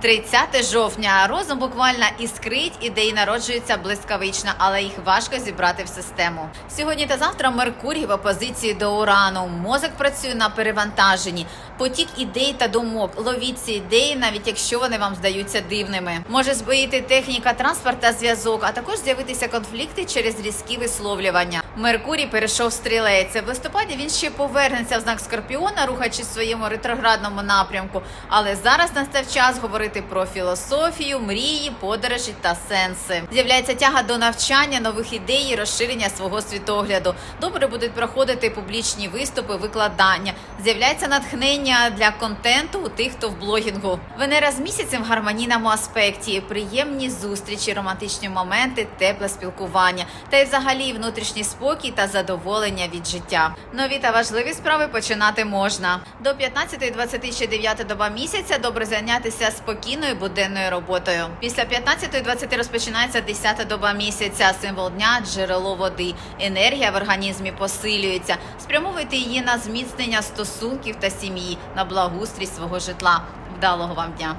30 жовтня. Розум буквально іскрить, ідеї народжуються блискавично, але їх важко зібрати в систему. Сьогодні та завтра Меркурій в опозиції до Урану. Мозок працює на перевантаженні. Потік ідей та думок. Ловіть ці ідеї, навіть якщо вони вам здаються дивними. Може збоїти техніка, транспорт та зв'язок, а також з'явитися конфлікти через різкі висловлювання. Меркурій перейшов стрілець. В листопаді він ще повернеться в знак Скорпіона, рухаючись в своєму ретроградному напрямку. Але зараз настав час говорити про філософію, мрії, подорожі та сенси. З'являється тяга до навчання, нових ідей, і розширення свого світогляду. Добре будуть проходити публічні виступи, викладання. З'являється натхнення для контенту у тих, хто в блогінгу. Венера з місяцем в гармонійному аспекті, приємні зустрічі, романтичні моменти, тепле спілкування та й взагалі внутрішній спокій та задоволення від життя. Нові та важливі справи починати можна. До 15-29 ще 9 доба місяця добре зайнятися спокійною буденною роботою. Після 15-20 розпочинається 10 доба місяця, символ дня, джерело води. Енергія в організмі посилюється. Спрямовуйте її на зміцнення стосунків та сім'ї, на благоустрій свого житла. Вдалого вам дня!